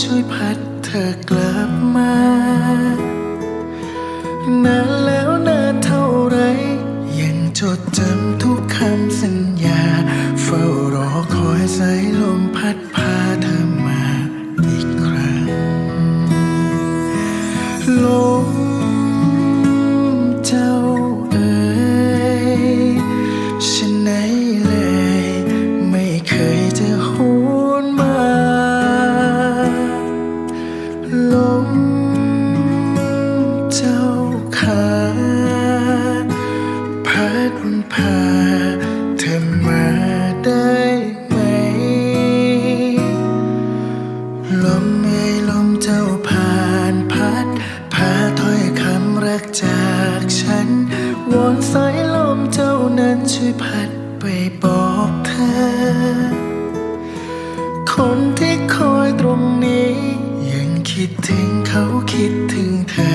ช่วยพัดเธอกลับมานานแล้วนานเท่าไร ยังจดจำทุกคำสัญญา เฝ้ารอคอยสายลมพัดพาเธอมาอีกครั้งล ช่วยพัดไปบอกเธอ คนที่คอยตรงนี้ ยังคิดถึงเขาคิดถึงเธอ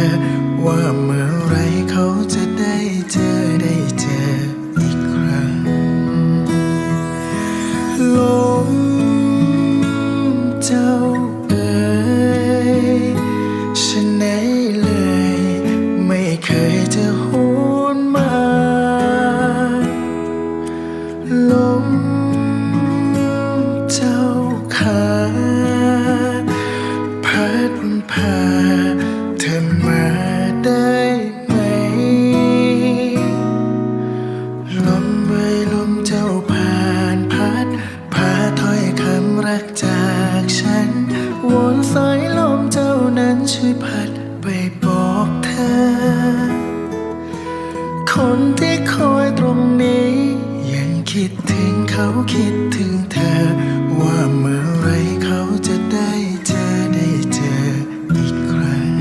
ว่าเมื่อไรเขาจะได้เจอได้เจออีกครั้งโลก ช่วยพัดไปบอกเธอ คนที่คอยตรงนี้ ยังคิดถึงเขาคิดถึงเธอ ว่าเมื่อไรเขาจะได้เจอได้เจออีกครั้ง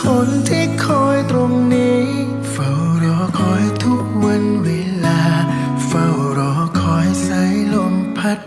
คนที่คอยตรงนี้ เฝ้ารอคอยทุกวันเวลา เฝ้ารอคอยสายลมพัด